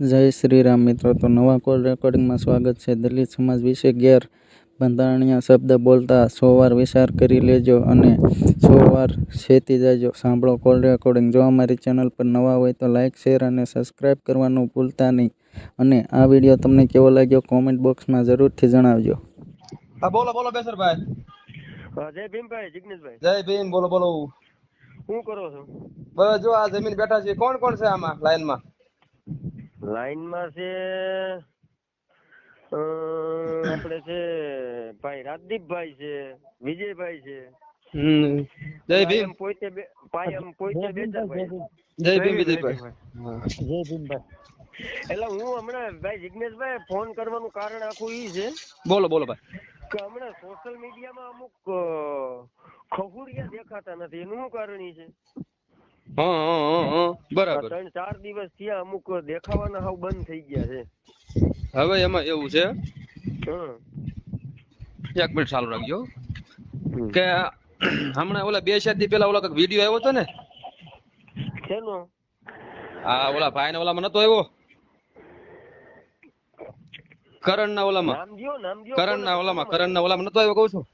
જય શ્રી રામ મિત્રો તો નવા કોલ રેકોર્ડિંગમાં સ્વાગત છે. દલિત સમાજ વિશે ગેર બંધારણીય શબ્દ બોલતા સો વાર વિચાર કરી લેજો અને સો વાર છેતી જાજો. સાંભળો કોલ રેકોર્ડિંગ. જો અમારી ચેનલ પર નવા હોય તો લાઇક શેર અને સબસ્ક્રાઈબ કરવાનું ભૂલતા નહીં. અને આ વીડિયો તમને કેવો લાગ્યો કોમેન્ટ બોક્સમાં જરૂરથી જણાવજો. હા બોલો બોલો બેસરભાઈ. જય ભીમભાઈ જિગ્નેશભાઈ. જય ભીમ બોલો બોલો. શું કરો છો? બસ જો આ જમીન બેઠા છે કોણ કોણ છે આમાં લાઈનમાં? લાઈનમાં છે આપણે છે ભાઈ રાજદીપભાઈ છે વિજયભાઈ છે. હમ. જય પોતે બે પાયમ પોતે બેચાભાઈ જય ભીમ વિજયભાઈ. એટલે હું હમણાં ભાઈ જિગ્નેશભાઈ ફોન કરવાનું કારણ આખું ઈ છે બોલો બોલો ભાઈ. કે હમણાં સોશિયલ મીડિયામાં અમુક અ, દેખાતા નથી. એનું શું કારણ ઈ છે? બરાબર. ત્રણ ચાર દિવસ થયા અમુક દેખાવાના હાવ બંધ થઈ ગયા છે. હવે એમાં એવું છે એક મિનિટ ચાલુ રાખજો. કે હમણાં ઓલા બે ચાર દી પેલા ઓલા કંઈક વીડિયો આવ્યો હતો ને? શેનો? હા ઓલા ભાઈ ને ઓલામાં નતો આવ્યો? કરણ ના ઓલામાં કરણ ના ઓલામાં કરણ ના ઓલામાં નતો આવ્યો કહું છું.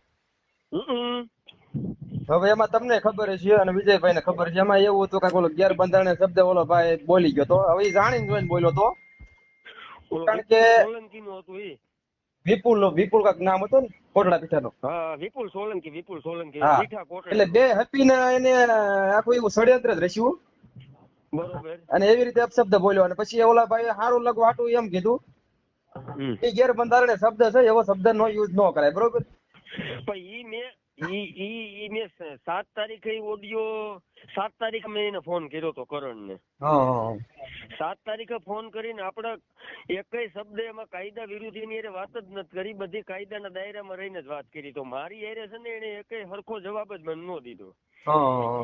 હવે એમાં તમને ખબર છે અને વિજયભાઈ ને ખબર છે. એમાં એવું હતું કે ઓલો ગેરબંધારણીય શબ્દ ઓલો ભાઈ બોલી ગયો તો હવે જાણીને જોઈને બોલ્યો તો કારણ કે વિપુલ વિપુલ કાક નામ હતું ને કોટડા પીઠાનો. હા વિપુલ સોલંકી વિપુલ સોલંકી. કોટડા. એટલે બે હપીને એને આખું એવું ષડયંત્ર જ રચ્યું. બરોબર. અને એવી રીતે અપશબ્દ બોલ્યો. અને પછી ઓલા ભાઈ સારું લગવા હાટું એમ કીધું. એ એ ગેરબંધારણીય શબ્દ છે એવો શબ્દ નો યુઝ ન કરાય. બરોબર? પણ ઈ મેં ઈ ઈ ઈ મેં સાત તારીખે ઓડિયો સાત તારીખે મેં એને ફોન કર્યો તો કરણને. હા સાત તારીખે ફોન કરીને આપણે એકય શબ્દ એમાં કાયદા વિરુદ્ધ એની વાત જ નથી કરી. બધી કાયદાના દાયરામાં રહીને જ વાત કરી. તો મારી એરે છે ને એને એકય હરખો જવાબ જ મને ન દીધો. હા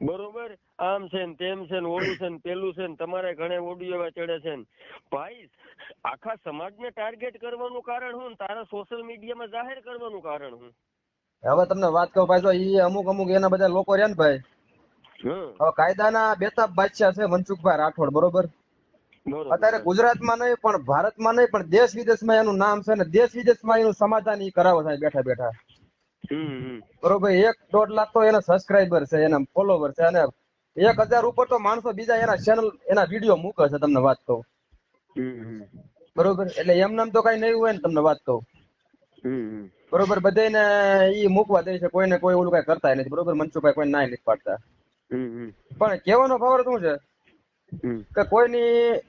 બરોબર? આમ છે ને તેમ છે ને ઓલું છે ને પેલું છે ને તમારે ઘણા ઓડિયો એવા ચડે છે ને. ભાઈ આખા સમાજને ટાર્ગેટ કરવાનું કારણ હું તારા સોશિયલ મીડિયામાં જાહેર કરવાનું કારણ શું હવે તમને વાત કહું ભાઈ જો એ અમુક અમુક એના બધા લોકો રહ્યા ને ભાઈ હવે કાયદાના બેતાબ બાદશાહ છે મનસુખભાઈ રાઠોડ બરોબર? અત્યારે ગુજરાતમાં નહીં પણ ભારતમાં નહીં પણ દેશ વિદેશમાં એનું નામ છે ને દેશ વિદેશમાં એનું સમાધાન એ કરાવો થાય બેઠા બેઠા. બરોબર એક દોઢ લાખ તો એના સબસ્ક્રાઇબર છે એના ફોલોવર છે અને એક હજાર ઉપર તો માણસો બીજા એના ચેનલ એના વીડિયો મૂકે છે તમને વાત કહું. બરોબર એટલે એમ નામ તો કઈ નહીં હોય ને તમને વાત કહું. બરોબર બધાને ઈ મૂકવા દે છે કોઈને કોઈ ઓલું કઈ કરતા નથી બરોબર? મનસુખભાઈ કોઈ ના નથી પાડતા પણ કહેવાનો પાવર શું છે? કે કોઈની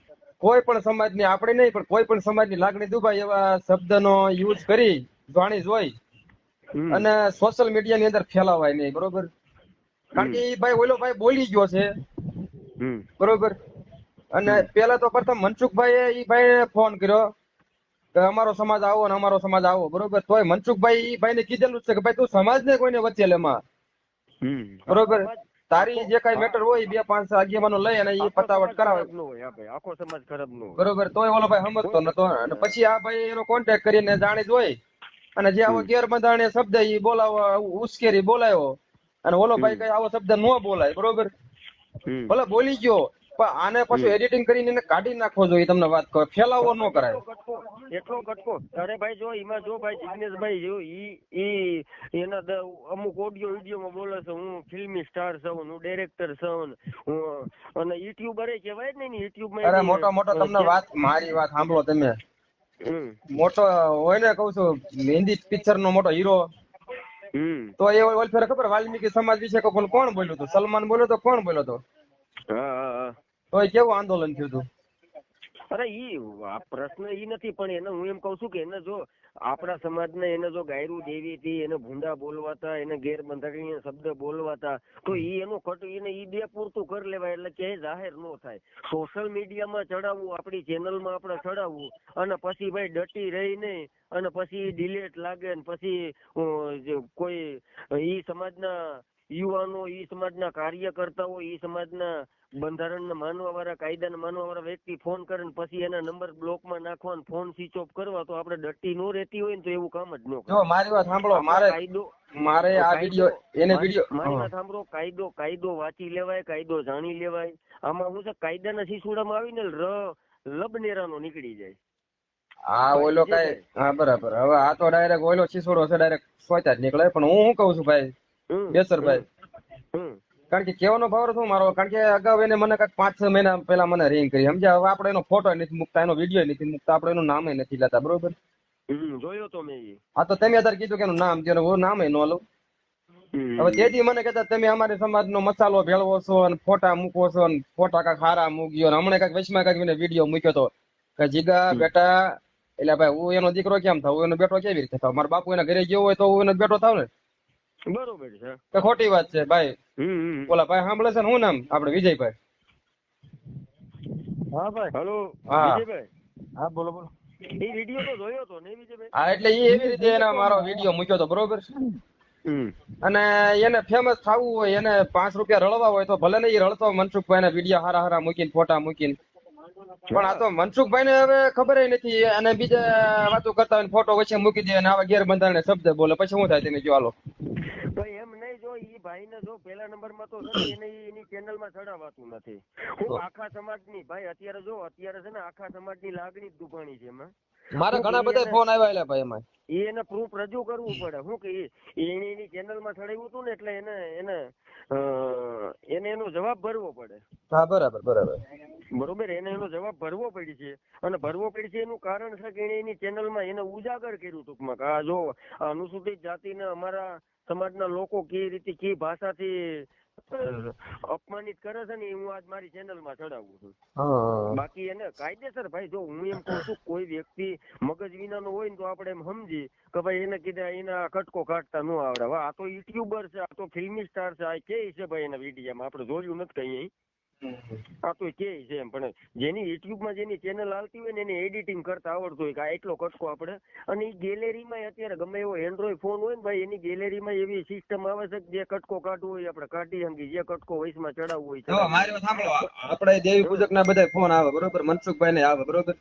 કોઈ પણ સમાજની આપણે નહીં પણ કોઈ પણ સમાજની લાગણી દુભાઈ એવા શબ્દનો યુઝ કરી જાણી જોઈ અને સોશિયલ મીડિયા ની અંદર ફેલાવાય નહીં બરોબર? કારણ કે એ ભાઈ ઓલો ભાઈ બોલી ગયો છે હમ. બરોબર? અને પેલા તો પ્રથમ મનસુખભાઈએ ઈ ભાઈને ફોન કર્યો કે અમારો સમાજ આવો ને અમારો સમાજ આવો બરોબર? તોય મનસુખભાઈ ભાઈ ને કીધેલું છે કે ભાઈ તું સમાજ ને કોઈને વચ્ચે લેમાં. બરોબર? તારી જે કઈ મેટર હોય બે પાંચ આગેવાનો લઈ અને એ પતાવટ કરાવે. ખરાબ ન હોય હા ભાઈ આખો સમાજ ખરાબ નો બરોબર? તોય ઓલો ભાઈ સમજતો નતો. અને પછી આ ભાઈ એનો કોન્ટેક્ટ કરીને જાણી જોઈ અને જે આવો ગેરબંધારણીય શબ્દ એ બોલાવો ઉશ્કેરી બોલાયો. અને ઓલો ભાઈ કઈ આવો શબ્દ ન બોલાય બરોબર? ભલે બોલી ગયો પણ આને પાછું એડિટિંગ કરીને એને કાઢી નાખવો જોઈએ તમને વાત કહો ફેલાવો ન કરાય. એટલો કટકો અરે ભાઈ જો એમાં જો ભાઈ જિગ્નેશભાઈ જો ઈ ઈ એના અમુક ઓડિયો વિડીયોમાં બોલે છે હું ફિલ્મી સ્ટાર છું હું ડિરેક્ટર છું હું અને યુટ્યુબરે કહેવાય ને યુટ્યુબ અરે મોટો મોટો તમને વાત મારી વાત સાંભળો તમે. મોટો હોય ને કહું છું હિન્દી પિક્ચર નો મોટો હીરો તો એ ઓલ ફેર ખબર વાલ્મીકી સમાજ વિશે કોણ કોણ બોલ્યું હતું? સલમાન બોલ્યો તો કોણ બોલ્યો તો હા. કેવું આંદોલન થયું હતું? અરે ઈ પ્રશ્ન ઈ નથી, પણ એને હું એમ કઉ છું કે એને જો આપણા સમાજને એને જો ગાયરું દેવી હતી, એને ભૂંડા બોલવાતા, એને ગેરબંધારણીય શબ્દ બોલવાતા, તો ઈ એનું ખોટું, એને ઈ બે પૂરતું કરી લેવાય, એટલે ક્યાંય જાહેર ન થાય. સોશિયલ મીડિયામાં ચડાવવું, આપણી ચેનલમાં આપણે ચડાવવું, અને પછી ભાઈ ડટી રહી નહીં અને પછી ડિલેટ લાગે, ને પછી કોઈ, ઈ સમાજના યુવાનો ઈ સમાજના કાર્યકર્તાઓ ઈ સમાજના બંધારણને માનવા વાળા કાયદાને માનવા વાળા વ્યક્તિ ફોન કરે ને પછી એના નંબર બ્લોકમાં નાખવા ને ફોન સ્વિચ ઓફ કરવા તો આપણે ડટ્ટી નો રહેતી હોય ને તો એવું કામ જ ન કરે. મારી વાત સાંભળો મારે કાયદો મારે આ કાયદો- એને વિડિયો મારી વાત સાંભળો કાયદો કાયદો વાંચી લેવાય કાયદો જાણી લેવાય. આમાં હું છે કાયદાના શિશુડામાં આવીને ર લબનેરાનો નીકળી જાય. હા ઓલો કઈ હા બરાબર. હવે આ તો ડાયરેક્ટ ઓલો શિશુડો છે ડાયરેક્ટ સોચા જ નીકળે. પણ હું શું કઉ છું ભાઈ? બેસરભાઈ ભાઈ કારણ કે કેવાનો ભાવ શું મારો? કારણ કે અગાઉ એને મને કાંઈક પાંચ છ મહિના પહેલા મને રિંગ કરી. સમજ્યા? હવે આપણે એનો ફોટો નથી મૂકતા એનો વીડિયો નથી મૂકતા આપણે એનું નામે નથી લેતા બરોબર? જોયો તો મેં હા તો તમે અત્યારે કીધું કે એનું નામ ને હું નામે ન લઉં. હવે તેથી મને કહેતા તમે અમારી સમાજનો મસાલો ભેળવો છો અને ફોટા મૂકો છો અને ફોટા કાંઈક હારા મૂક્યો અને હમણાં કાંઈક વચમાં કાંઈક મને વીડિયો મૂક્યો તો કે જીગા બેટા એટલે ભાઈ હું એનો દીકરો કેમ થાવ એનો બેટો કેવી રીતે થાવ મારા બાપુ એના ઘરે ગયો હોય તો હું એનો બેટો થાવ ને? બરોબર છે. કે ખોટી વાત છે ભાઈ. ઓલા ભાઈ સાંભળે છે ને હું નામ? આપડે વિજયભાઈ. હા ભાઈ. હલો હા. વિજયભાઈ? હા બોલો બોલો. એ વીડિયો તો જોયો તો ને વિજયભાઈ? હા એટલે એ એવી રીતે એના મારો વીડિયો મૂક્યો તો બરોબર હમ. અને એને ફેમસ થવું હોય એને પાંચ રૂપિયા રળવા હોય તો ભલે ને એ રળતો મનસુખભાઈ ના વીડિયો હારા હારા મૂકીને ફોટા મૂકીને. પણ આ તો મનસુખભાઈ ને હવે ખબર નથી. અને બીજા વાતો કરતા હોય ફોટો વચ્ચે મૂકી દે અને આવા ગેરબંધારણીય શબ્દ બોલે. પછી શું થાય તમે જો હાલો તો એમ નહીં જો ઈ ભાઈને જો પહેલા નંબરમાં તો છે ને એને એની ચેનલમાં ચડાવાતું નથી. હું આખા સમાજની ભાઈ અત્યારે જો અત્યારે છે ને આખા સમાજની લાગણી જ દુભાણી છે એમાં. મારે ઘણા બધા ફોન આવ્યા ભાઈ એમાં એને પ્રૂફ રજૂ કરવું પડે. શું કે એને એની ચેનલમાં ચડાવ્યું હતું ને એટલે એને એને એને એનો જવાબ ભરવો પડે. હા બરાબર બરાબર. બરોબર? એને એનો જવાબ ભરવો પડી છે. અને ભરવો પડી છે એનું કારણ છે કે એને એની ચેનલમાં એને ઉજાગર કર્યું ટૂંકમાં કે આ જો અનુસૂચિત જાતિને અમારા સમાજના લોકો કઈ રીતે કઈ ભાષાથી અપમાનિત કરે છે ને એ હું આજ મારી ચેનલમાં ચડાવું છું. બાકી એને કાયદેસર ભાઈ જો હું એમ કહું છું કોઈ વ્યક્તિ મગજ વિનાનો હોય ને તો આપણે એમ સમજી કે ભાઈ એને કીધા એના કટકો કાઢતા ન આવડે. આ તો યુટ્યુબર છે આ તો ફિલ્મી સ્ટાર છે આ કે છે ભાઈ એના વિડીયામાં? આપણે જોયું નથી કઈ આ તો કે છે એમ. પણ જેની યુટ્યુબમાં જેની ચેનલ આવતી હોય ને એને એડિટિંગ કરતા આવડતું હોય કે આ એટલો કટકો આપણે. અને એ ગેલેરીમાં અત્યારે ગમે એવો એન્ડ્રોઈડ ફોન હોય ને ભાઈ એની ગેલેરીમાં એવી સિસ્ટમ આવે છે જે કટકો કાઢવો હોય આપણે કાઢી શકીએ જે કટકો વયસમાં ચડાવવો હોય તો મારે સાંભળો. આપણે દેવી પૂજક ના બધા ફોન આવે બરોબર? મનસુખભાઈ ને આવે બરોબર.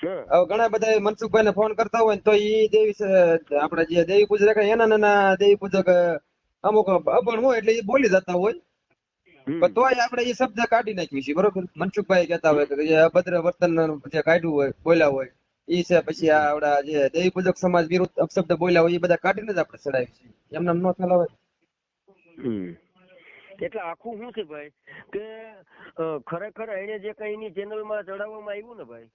હવે ઘણા બધા મનસુખભાઈ ને ફોન કરતા હોય ને તો ઈ દેવી આપડે આપણે જે દેવી પૂજક એના નાના દેવી પૂજક અમુક અભણ હોય એટલે એ બોલી જતા હોય. પણ તોય આપણે એ શબ્દ કાઢી નાખ્યું છે બરોબર? મનસુખભાઈ કહેતા હોય કે જે અભદ્ર વર્તન જે કાઢ્યું હોય બોલ્યા હોય એ છે પછી આ આપડા જે દેવી પૂજક સમાજ વિરુદ્ધ અપશબ્દ બોલ્યા હોય એ બધા કાઢીને જ આપણે ચડાવી છે એમને ન ફેલાવે હમ. એટલે આખું શું છે ભાઈ? કે ખરેખર એને જે કઈ ચેનલમાં ચડાવવામાં આવ્યું ને ભાઈ?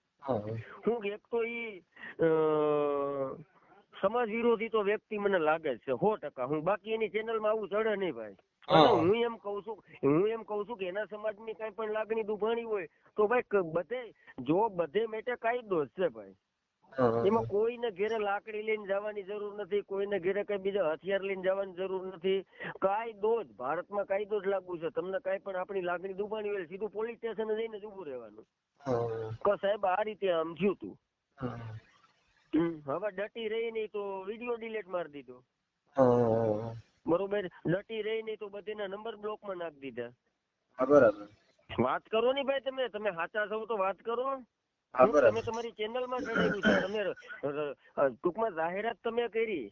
હું કે એક તો ઈ સમાજ વિરોધી તો વ્યક્તિ મને લાગે છે સો ટકા. હું બાકી એની ચેનલમાં આવું ચડે નહીં ભાઈ. હા. એમ કઉ છું હું એમ કઉ છું કે એના સમાજની કઈ પણ લાગણી દુભાણી હોય તો ભાઈ બધે જો બધે માટે કાયદો જ છે ભાઈ. એમાં કોઈને ઘેરે લાકડી લઈને જવાની જરૂર નથી કોઈને ઘેરે કઈ બીજા હથિયાર લઈને જવાની જરૂર નથી. કાયદો જ ભારતમાં કાયદો જ લાગુ છે. તમને કઈ પણ આપણી લાગણી દુભાણી હોય સીધું પોલીસ સ્ટેશન જઈને જ ઉભું રહેવાનું. કે સાહેબ આ રીતે આમ થયું તું. હવે ડટી રહી નહીં તો વીડિયો ડિલેટ મારી દીધો. બરોબર? નટી રહી નહીં તો બધેના નંબર બ્લોકમાં નાખી દીધા. બરાબર. વાત કરો ને ભાઈ તમે તમે સાચા છો તો વાત કરો. તમે તમારી ચેનલમાં જણાવ્યું છે. તમે ટૂંકમાં જાહેરાત તમે કરી.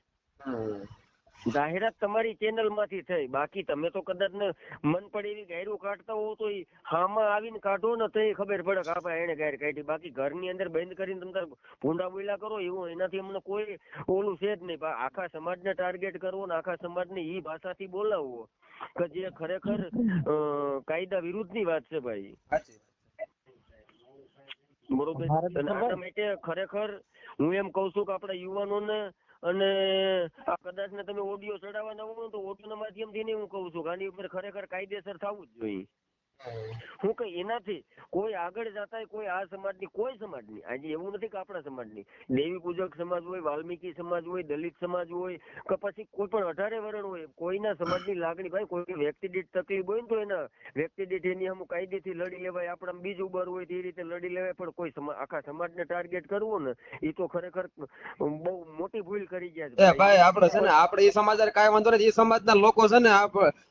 જાહેરાત તમારી ચેનલમાંથી થઈ. બાકી તમે તો કદાચ ને મન પડે એવી ગાયરું કાઢતા હો તો હામાં આવીને કાઢો ને તો ખબર પડે કે આપણે એને ગાયર કાઢી. બાકી ઘરની અંદર બંધ કરીને તમે તાર ભૂંડા બોલા કરો એવું એનાથી અમને કોઈ ઓલું છે જ નહીં. પણ આખા સમાજને ટાર્ગેટ કરવો ને આખા સમાજને ઈ ભાષાથી બોલાવવો કે જે ખરેખર કાયદા કાયદા વિરુદ્ધની વાત છે ભાઈ. બરોબર? માટે ખરેખર હું એમ કઉ છું કે આપણા યુવાનોને અને આ કદાચ ને તમે ઓડિયો ચડાવવાના હો તો ઓડિયો ના માધ્યમથી નહીં હું કહું છું આની ઉપર ખરેખર કાયદેસર થવું જ જોઈએ. હું કઈ એનાથી કોઈ આગળ જતા કોઈ આ સમાજની કોઈ સમાજની. આજે એવું નથી કે આપણા સમાજની. દેવી પૂજક સમાજ હોય વાલ્મીકી સમાજ હોય દલિત સમાજ હોય કે પછી કોઈ પણ અઢારે વર્ણ હોય કોઈના સમાજની લાગણી ભાઈ કોઈ વ્યક્તિ દીઠ તકલીફ હોય ને તો એના વ્યક્તિ દીઠ એની અમુક કાયદેથી લડી લેવાય આપણા બીજું બર હોય તે રીતે લડી લેવાય પણ કોઈ આખા સમાજને ટાર્ગેટ કરવું ને એ તો ખરેખર બહુ મોટી ભૂલ કરી ગયા છે ભાઈ. આપણે છે ને આપણે એ સમાજ કાંઈ વાંધો નથી એ સમાજના લોકો છે ને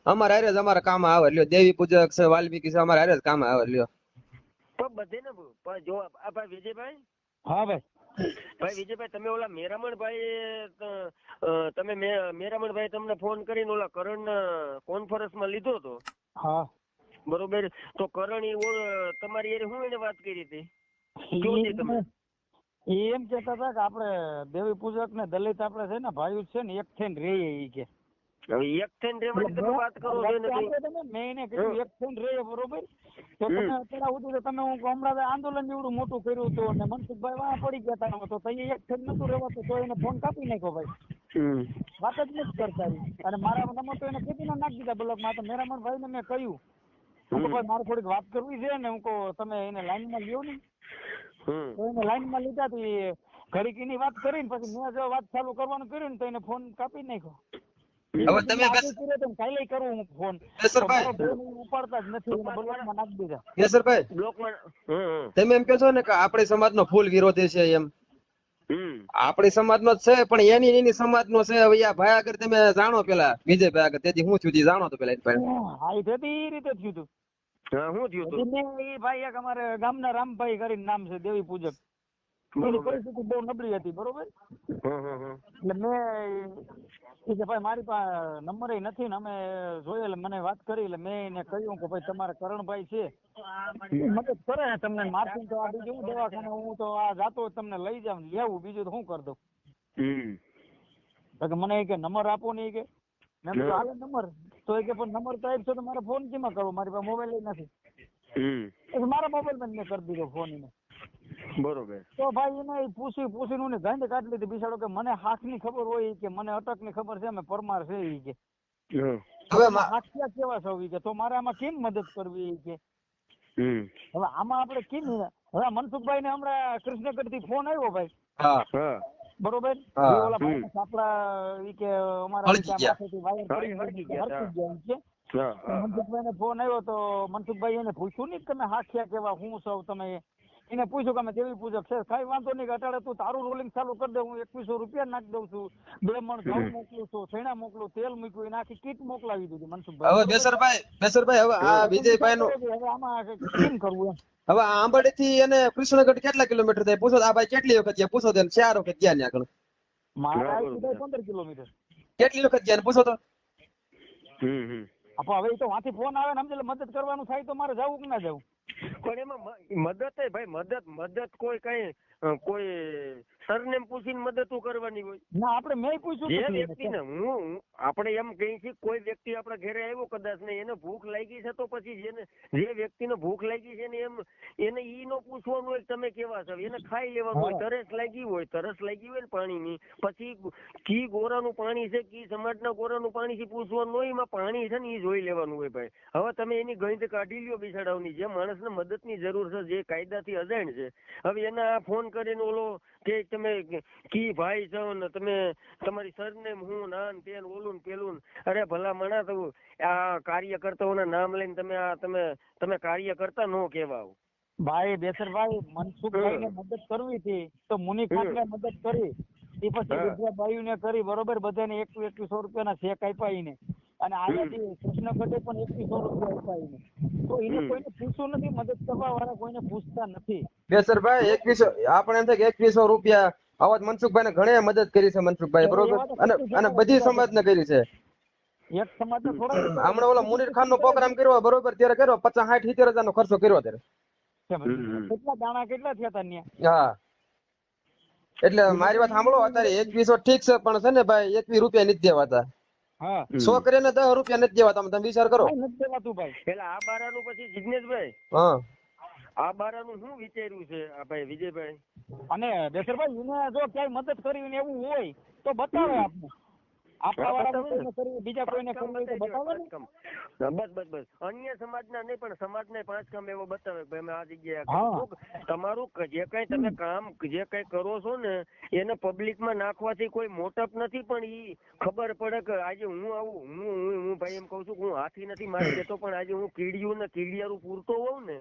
અમારે અમારા કામ આવે. એટલે દેવી પૂજક છે વાલ્મીકી છે અમારે હારે જ કામ આવે લ્યો. પણ બધે ને પણ જો આ ભાઈ વિજયભાઈ? હા ભાઈ. ભાઈ વિજયભાઈ તમે ઓલા મેરામણભાઈ તમે મેરામણભાઈ તમને ફોન કરીને ઓલા કરણ કોન્ફરન્સમાં લીધો હતો? હા. બરોબર. તો કરણ ઈ તમારી હારે હું એને વાત કરી હતી? કયો જી તમે? એ એમ કેતા હતા કે આપણે દેવી પૂજક ને દલિત આપણે છે ને ભાઈ છે ને એક થઈને રહીએ એ કે. હવે એક થઈને રહેવાની તમે વાત કરો છો ને કઈ આપણે તમે મેં એને કીધું એક થઈને રહીએ બરોબર? તો તમે અત્યારે સુધી તમે હું હમણાં આંદોલન જેવડું મોટું કર્યું હતું અને મનસુખભાઈ વાહ પડી ગયા હતા તો તઈ એક થઈને નતું રહેવાતું તો એને ફોન કાપી નાખ્યો ભાઈ. વાત જ નથી કરતા અને મારા નંબર તો એને ખેતીમાં નાખી દીધા બ્લોકમાં તો મેરામણ ભાઈને મેં કહ્યું. હું ભાઈ મારે થોડીક વાત કરવી છે ને હું કહું તમે એને લાઈનમાં લ્યો ને તો એને લાઈનમાં લીધા તો એ ઘડીક એની વાત કરીને પછી મેં જો વાત ચાલુ કરવાનું કર્યું ને તો એને ફોન કાપી નાખ્યો. હવે તમે આજે બેસ- કર્યો તો ને કાલે કરું હું ફોન. કેસરભાઈ. ભાઈ. ઉપાડતા જ નથી એને નાખી દીધા. કેસરભાઈ બ્લોકમાં હમ હમ. તમે એમ કહો છો ને કે આપણી સમાજનો ફૂલ વિરોધી છે એમ. હમ. આપણી સમાજનો જ છે પણ એની એની સમાજનો છે. હવે આ ભાઈ આગળ તમે જાણો પેલા વિજયભાઈ આગળ. તેથી હું થયું જાણો તો પેલા. હા એ થતી રીતે થયું હતું શું થયું પછી તું મેં એ ભાઈ એક અમારે ગામના રામભાઈ કરીને નામ છે દેવી પૂજક. એની પરિસ્થિતિ બહુ નબળી હતી બરોબર? હમ હમ હમ. એટલે મેં એ કે ભાઈ મારી પાસે નંબર નથી ને અમે જોયો એટલે મને વાત કરી એટલે મેં એને કહ્યું કે ભાઈ તમારા કરણભાઈ છે. મદદ કરે ને તમને મારથી તો આ બીજું હું દવાખાને હું તો આ જાતો તમને લઈ જાઉં લેવું બીજું તો શું કરી દઉં? તો કે મને એ કે નંબર આપો ને એ કે. મેં કીધું હાલે નંબર. તો એ કે પણ નંબર તો આપશો તો મારે ફોન કેમાં કરવો? મારી પાસે મોબાઈલ નથી. મારા મોબાઈલમાં જ મેં કરી દીધો ફોન એને બરોબર. તો ભાઈ એને પૂછી પૂછીને એને ગાંઠ કાઢી લીધી. બિચારો કે મને હાથની ખબર હોય કે મને અટકની ખબર છે અમે પરમાર છે એ કે. હવે હાથિયા કેવા છો કે? તો મારે આમાં કેમ મદદ કરવી કે? હવે આમાં આપણે કેમ હવે મનસુખભાઈ ને હમણાં કૃષ્ણગઢથી ફોન આવ્યો ભાઈ. બરોબર? ઓલા હમ. ભાઈને ઈ કે અમારા વાયર ગયા, મનસુખભાઈ ને ફોન આવ્યો તો મનસુખભાઈ એને પૂછ્યું ને તમે હાથિયા કેવા હું સૌ તમે એને પૂછ્યું કે અમે દેવી પૂજક છે? કઈ વાંધો નહીં અટાડે તું તારું રોલિંગ ચાલુ કરી દે હું એકવીસો રૂપિયા નાખી દઉં છું. બે મણ ઘઉં મોકલું છું છેણા મોકલું તેલ મૂક્યું એને આખી કીટ મોકલાવી દીધી હવે બેસરભાઈ બેસરભાઈ હવે આ વિજયભાઈ નું હવે આમાં કેમ કરવું એમ? હવે આંબડી થી અને કૃષ્ણગઢ કેટલા કિલોમીટર થાય? પૂછો આ ભાઈ કેટલી વખત ગયા? પૂછો તેને ચાર વખત ગયા ત્યાં આગળ. મારા પંદર કિલોમીટર. કેટલી વખત ગયા પૂછો તો. હમ હમ. હવે તો વાથી ફોન આવે ને સમજે મદદ કરવાનું થાય તો મારે જવું કે ના જવું? પણ એમાં મદદ ભાઈ મદદ મદદ કોઈ કઈ કોઈ સરનેમ પૂછીને મદદ તું કરવાની હોય? ના આપણે મેં પૂછ્યું જે વ્યક્તિને હું આપણે એમ કહી છીએ કોઈ વ્યક્તિ આપણા ઘરે આવ્યો કદાચ ને એને ભૂખ લાગી છે તો પછી જેને જે વ્યક્તિને ભૂખ લાગી છે ને એમ એને ઈ નો પૂછવાનું હોય તમે કેવા છો? એને ખાઈ લેવાનું હોય તરસ લાગી હોય તરસ લાગી હોય ને પાણીની પછી કી ગોરાનું પાણી છે કી સમાજના ગોરાનું પાણી છે પૂછવાનું હોય એમાં પાણી છે ને એ જોઈ લેવાનું હોય ભાઈ. હવે તમે એની ગંધ કાઢી લ્યો બિચારાઓની જે માણસને મદદની જરૂર છે જે કાયદાથી અજાણ છે. હવે એને આ ફોન કરીને ઓલો કે તમે કી ભાઈ છો ને તમે તમારી સરનેમ હું નાન તેન ઓલું પેલું અરે ભલા મણા તો આ કાર્યકર્તાઓના નામ લઈને તમે આ તમે તમે કાર્યકર્તા નો કહેવાઓ. ભાઈ બેસરભાઈ મનસુખભાઈ ને મદદ કરવી હતી તો મુનિ ખાનને મદદ કરી. એ પછી વિદ્યાભાઈ ને કરી બરોબર બધાને એક એકવીસો રૂપિયાના શેક આપ્યા એને. અને અહીંયાથી કૃષ્ણગઢે પણ એકવીસો રૂપિયા ઉપાડીને. તો એને કોઈને પૂછવું નથી મદદ કરવા વાળા કોઈને પૂછતા નથી. બેસરભાઈ એકવીસો આપણે એમ થાય કે એકવીસો રૂપિયા. આવા મનસુખભાઈ ને ઘણી મદદ કરી છે મનસુખભાઈ બરોબર? અને અને બધી સમાજ ને કરી છે. એક સમાજ હમણાં ઓલા મુનીર ખાન નો પ્રોગ્રામ કર્યો બરોબર? ત્યારે કર્યો પચાસ સાઠ સિત્તેર હજાર નો ખર્ચો કર્યો ત્યારે. કેટલા દાણા કેટલા થયા તા હા. એટલે મારી વાત સાંભળો અત્યારે એકવીસો ઠીક છે પણ છે ને ભાઈ એકવીસ રૂપિયા નથી દેવાતા. છોકરીને દસ રૂપિયા નથી દેવા તમે તમે વિચાર કરો. નથી દેવાતું ભાઈ. એટલે આ બારાનું પછી જિજ્ઞેશભાઈ હા. આ બારાનું શું વિચાર્યું છે આ ભાઈ વિજયભાઈ? અને દેશરભાઈ એને જો ક્યાંય મદદ કરી ને એવું હોય તો બતાવે આપને. આપણા બીજા કોઈને પાંચ કરવી કામ હોય તો બતાવી દો, બતાવે ને. પાંચ કામ. બસ બસ બસ. અન્ય સમાજના નહીં પણ સમાજના પાંચ કામ એવો બતાવે ભાઈ અમે આ જગ્યાએ આ હા. કામ કર્યું. તમારું જે કઈ તમે કામ જે કઈ કરો છો ને એને પબ્લિકમાં નાખવાથી કોઈ મોટપ નથી પણ ઈ ખબર પડે કે આજે હું આવું હું હું હું ભાઈ એમ કઉ છું હું હાથી નથી મારી દેતો પણ આજે હું કીડિયું ને કીડિયારું પૂરતો હોઉં ને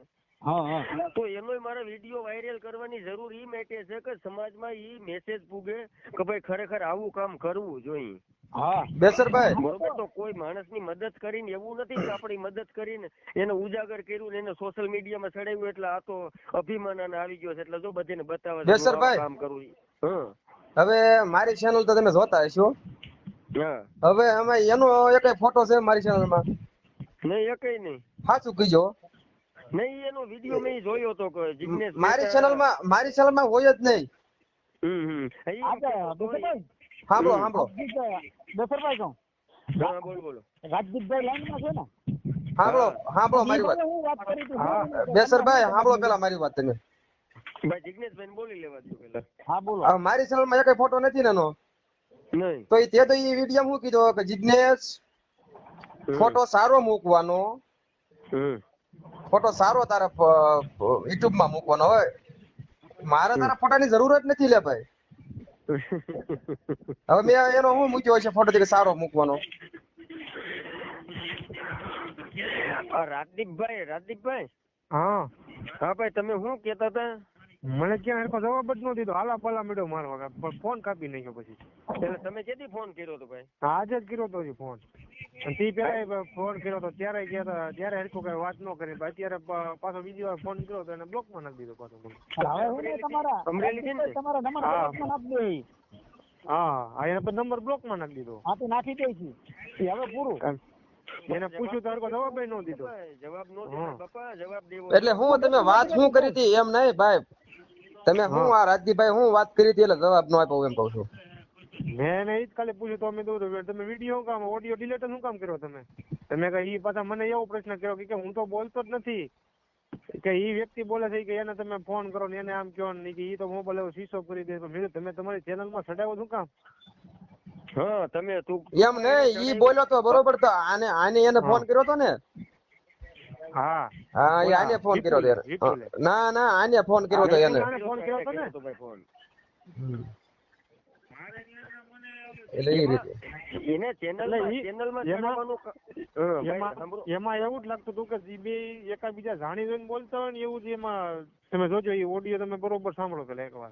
તો એનો મારે વીડિયો વાયરલ કરવાની જરૂર ઈ મેટે છે કે સમાજમાં ઈ મેસેજ પૂગે કે ભાઈ ખરેખર આવું કામ કરવું જોઈએ. હા. બેસરભાઈ બરોબર તો કોઈ માણસની મદદ કરીને એવું નથી કે આપણી મદદ કરીને એને ઉજાગર કર્યું ને એને સોશિયલ મીડિયામાં ચડાવ્યું એટલે આ તો અભિમાન આવી ગયો છે. એટલે જો બધાને બતાવે છે હું યસરભાઈ. આવું કામ કરું હવે મારી ચેનલ તો તમે જોતા હશો. હવે અમે એનો એક ફોટો છે મારી ચેનલમાં. નહીં એ કઈ નહીં. સાચું કીજો. નહીં એનો વીડિયો મેં જોયો તો કે મારી ચેનલમાં મારી ચેનલમાં હોય જ નહીં. હમ હમ. એ એ- સાંભળો સાંભળો બેસરભાઈ કહું. હા બોલો બોલો. રાજદીપભાઈ લાઈનમાં છે ને? સાંભળો સાંભળો મારી વાત. હું હા. બેસરભાઈ સાંભળો પેલા મારી વાત તમે. ભાઈ જિગ્નેશભાઈ બોલી લેવા દો પેલા. હા બોલો. મારી ચેનલમાં એક ફોટો નથી ને એનો? તો ઈ તે તો ઈ વીડિયો શું કીધું કે જિજ્ઞેશ ફોટો સારો મૂકવાનો. ફોટો સારો તારા યુટ્યુબમાં મૂકવાનો હોય. મારે તારા ફોટાની જરૂર જ નથી લે ભાઈ. હવે મેં એનો હું મૂક્યો છે ફોટો કે સારો મૂકવાનો. રાજદીપભાઈ રાજદીપભાઈ. હા. હા ભાઈ તમે શું કેતા હતા? મને ક્યાં એનો જવાબ જ ન દીધો. હાલા પાલા મેળ્યો મારવા. ફોન કાપી નાખ્યો પછી. એટલે તમે કેથી ફોન કર્યો તો ભાઈ? આજે જ કર્યો તો ફોન તે પેલા ફોન કર્યો તો ત્યારે ગયા હતા ત્યારે હરખું કઈ વાત ન કરી. પણ અત્યારે પાછો બીજી વાર ફોન કર્યો તો એને બ્લોકમાં નાખી દીધો પાછો હવે હું તમારા અમરેલી છે ને? તમારા નંબર નાખી દે હા હા એને પછી નંબર બ્લોકમાં નાખી દીધો. હા તો નાખી દે છે. હવે પૂરું. એને પૂછ્યું તારકો જવાબ ન દીધો. જવાબ નો દીધો. બાપા જવાબ દેવો. એટલે હું તમે વાત શું કરી હતી એમ નહીં ભાઈ. તમે હું આ રાજદીપભાઈ હું વાત કરી હતી એટલે જવાબ ન આપ્યો એમ કહું છું. મેં એને ઈ જ ખાલી પૂછ્યું તો અમે દઉં તમે વીડિયો શું કામ ઓડિયો ડિલેટ શું કામ કર્યો તમે? તમે કહે એ પાછા મને એવો પ્રશ્ન કર્યો કે કે હું તો બોલતો જ નથી. કે એ વ્યક્તિ બોલે છે કે એને તમે ફોન કરો ને એને આમ કહો ને કે એ તો મોબાઈલ એવો સ્વિચ ઓફ કરી દે. પણ તમે તમારી ચેનલમાં સડાવો શું કામ? હા તમે તું એમ ને ઈ બોલ્યો તો બરોબર તો આને આને એને ફોન કર્યો તો ને? હા. હા આને ફોન કર્યો તો ના ના આને ફોન કર્યો તો એને. ફોન કર્યો તો ને? એટલે એ રીતે. એને ચેનલ ચેનલમાં એમાં- એવું જ લાગતું હતું કે ઈ બે એકાબીજા જાણી જોઈને બોલતા હોય ને એવું જ એમાં તમે જોજો એ ઓડિયો તમે બરોબર સાંભળો પેલા એકવાર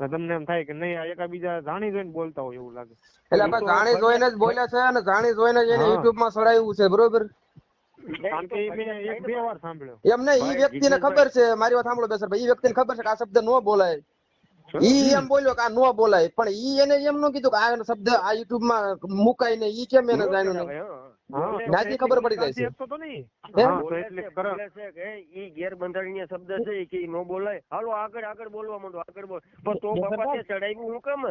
તમને એમ થાય કે નહીં આ એકાબીજા જાણી જોઈને બોલતા હોય એવું લાગે. એટલે આપણે જાણી જોઈને જ બોલ્યા છે અને જાણી જોઈને જ એને યુટ્યુબમાં સડાયું છે બરોબર? એમને એ એક બે વાર સાંભળ્યો. એમ નહીં ઈ ભાઈ, વ્યક્તિને ખબર છે મારી વાત સાંભળો બેસર ભાઈ એ વ્યક્તિને ખબર છે કે આ શબ્દ ન બોલાય. ઈ એમ બોલ્યો કે આ ન બોલાય. પણ ઈ એને એમ ન કીધું કે આ શબ્દ આ યુટ્યુબમાં મુકાય ને ઈ કેમ એને જાણ્યું નહીં? એટલી ખબર પડી જાય છે. ઈ ગેરબંધારણીય શબ્દ છે કે ઈ નો બોલાય. હાલો આગળ આગળ બોલવા માંડો આગળ બોલ. પણ તો બાપા તે ચડાવ્યું હું કેમ?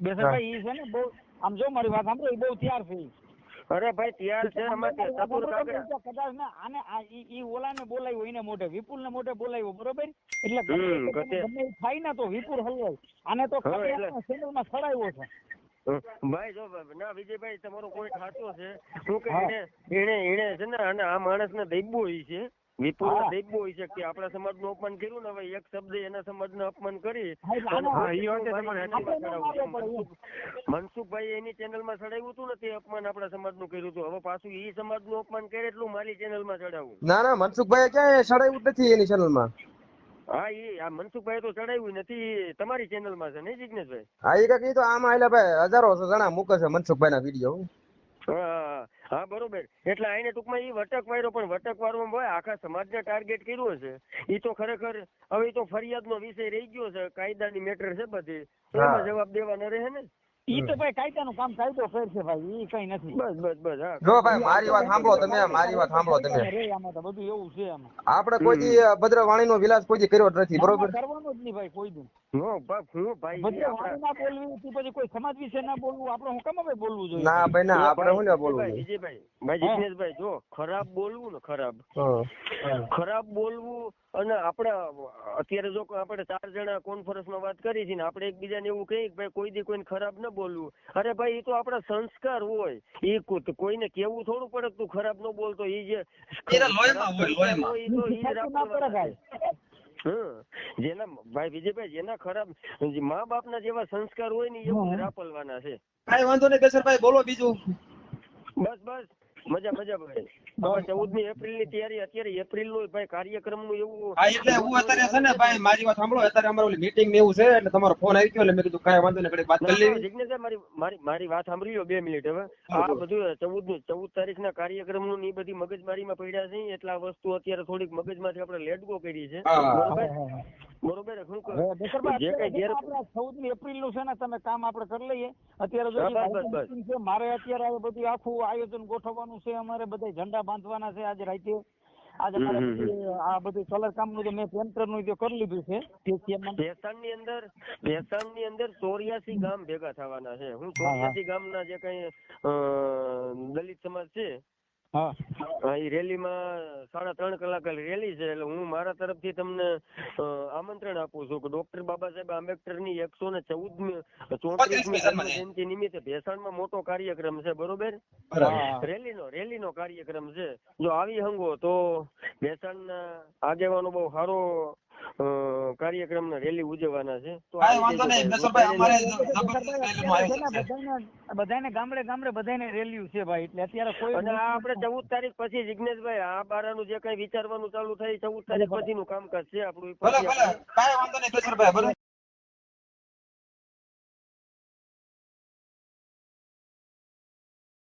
બેસરભાઈ ઈ છે ને બહુ આમ જો મારી વાત સાંભળો બહુ તૈયાર છે ઈ. અરે ભાઈ તૈયાર છે કદાચ ને આને આ ઈ ઓલાને બોલાવ્યો એને મોઢે વિપુલ ને મોઢે બોલાવ્યો બરોબર? એટલે ગમે થાય ને તો વિપુલ હલવાય આને તો. ચેનલમાં ચડાવ્યો છે. ભાઈ જો ના વિજયભાઈ તમારો કોઈ ખાતો છે. શું કે એને એને છે ને અને આ માણસ ને દૈબો ઈ છે. વિપુલ દેખવું હોય છે કે આપણા સમાજનું અપમાન કર્યું ને હવે એક શબ્દ એના સમાજનું અપમાન કરી. ન. મનસુખભાઈ એની ચેનલમાં ચડાવ્યું હતું ને તે અપમાન આપણા સમાજનું કર્યું હતું. હવે પાછું એ સમાજનું અપમાન કરે એટલું મારી ચેનલમાં ચડાવવું ના ના મનસુખભાઈ ક્યાંય ચડાવ્યું નથી એની ચેનલમાં હા ઈ આ મનસુખભાઈ તો ચડાવ્યું નથી તમારી ચેનલમાં છે નહીં જિજ્ઞેશભાઈ હા એ કઈ તો આમાં એટલે ભાઈ હજારો જણા મૂકે છે મનસુખભાઈ ના વીડિયો હા, હા બરોબર. એટલે આને ટૂંકમાં એ વટક વાયરો પણ વટક વાળવામાં ભાઈ આખા સમાજને ટાર્ગેટ કર્યો છે ઈ તો ખરેખર હવે તો ફરિયાદનો વિષય રહી ગયો છે કાયદાની મેટર છે બધી. એમાં જવાબ દેવાનો રહે ને? ઈ તો ભાઈ કાયદાનું કામ કાયદો ફેર છે ભાઈ ઈ કઈ નથી. બસ બસ બસ હા. જો ભાઈ મારી વાત સાંભળો તમે મારી વાત સાંભળો તમે. આમાં તો બધું એવું છે આમાં. આપણે કોઈ ભદ્રવાણીનો નો વિલાસ કોઈ કર્યો નથી બરોબર? કરવાનો જ નહીં ભાઈ કોઈ દી. નો બા- હું ભાઈ ઈ બધે આપણા- વાણી ના બોલવી તી પછી કોઈ સમાજ વિશે ના બોલવું આપણે હું કમ ભાઈ બોલવું જોઈએ? ના ભાઈ ના એ આપણે શું ને ભાઈ, બોલવું વિજયભાઈ ભાઈ જિજ્ઞેશભાઈ જો ખરાબ બોલવું ને ખરાબ. ખરાબ બોલવું અને આપણે અત્યારે જો આપણે ચાર જણા કોન્ફરન્સમાં વાત કરી છે ને આપણે એકબીજાને એવું કહીએ કે ભાઈ કોઈ દી કોઈને ખરાબ ન બોલવું. અરે ભાઈ એ તો આપણા સંસ્કાર હોય. એ કોઈને કેવું થોડું પડે તું ખરાબ ન બોલતો એ જે ખરાબ સંસ્કાર હોય ઈ તો ઈ જ સાચું ના કરે રાખવાના. ભાઈ હં. જેના ભાઈ વિજયભાઈ જેના ખરાબ મા બાપના જેવા સંસ્કાર હોય ને એવું રાપલવાના છે કાંઈ વાંધો નહીં બેસરભાઈ બોલો બીજું બસ બસ મજા મજા ભાઈ ચૌદમી એપ્રિલની તૈયારી અત્યારે એપ્રિલનું ભાઈ કાર્યક્રમનું એવું હા એટલે હું અત્યારે છે ને ભાઈ મારી વાત સાંભળો અત્યારે અમારે ઓલી મીટિંગ ને એવું છે એટલે તમારો ફોન આવી ગયો એટલે મેં કીધું કાંઈ વાંધો નહીં ઘડીક વાત કરી લેવી. જિજ્ઞેશભાઈ, મારી મારી મારી વાત સાંભળી લો બે મિનિટ હવે. આ બધું ચૌદ ચૌદ તારીખ ના કાર્યક્રમનું બધી મગજમારીમાં પડ્યા છે એટલે આ વસ્તુ અત્યારે થોડીક મગજમાંથી આપણે લેટગો કરી છે. બરોબર? બરોબર શું કહું? જે કઈ ગેર ચૌદમી એપ્રિલનું છે ને તમે કામ આપણે કરી લઈએ. અત્યારે જો હા, ઈ બસ, ભાઈનું બસ, બસ. meeting છે મારે અત્યારે આ બધું આખું આયોજન ગોઠવવાનું છે અમારે બધા ઝંડા બાંધવાના છે આજે રાતે. આજે આ બધું સોલર કામનું મેં પેન્ટરનું નું કરી લીધું છે ભેસાણની અંદર ભેસાણની અંદર ચોર્યાસી ગામ ભેગા થવાના છે. હું ચોર્યાસી ગામના જે કઈ દલિત સમાજ છે હા. એ એ રેલીમાં સાડા ત્રણ કલાક રેલી છે એટલે હું મારા તરફથી તમને આમંત્રણ આપું છું કે ડોક્ટર બાબા સાહેબ આંબેડકરની એકસો ને ચૌદ ચોત્રીસમી જન્મ જયંતિ નિમિત્તે ભેસાણમાં મોટો કાર્યક્રમ છે બરોબર? હા. રેલીનો રેલીનો કાર્યક્રમ છે. જો આવી હંગો તો ભેસાણના આગેવાનો બહુ સારો અ, ના રેલી ઉજવવાના છે તો વાંધો નહીં નસરભાઈ અમારે ને બધાને બધાને ગામડે ગામડે બધાને રેલીઓ છે ભાઈ એટલે અત્યારે કોઈ અને આ આપણે ચૌદ તારીખ પછી જિગ્નેશભાઈ આ બારાનું જે કઈ વિચારવાનું ચાલુ થાય ચૌદ તારીખ પછીનું કામકાજ છે આપણું પછી ભલે આપણે કાંઈ વાંધો નહીં કેશરભાઈ ભલે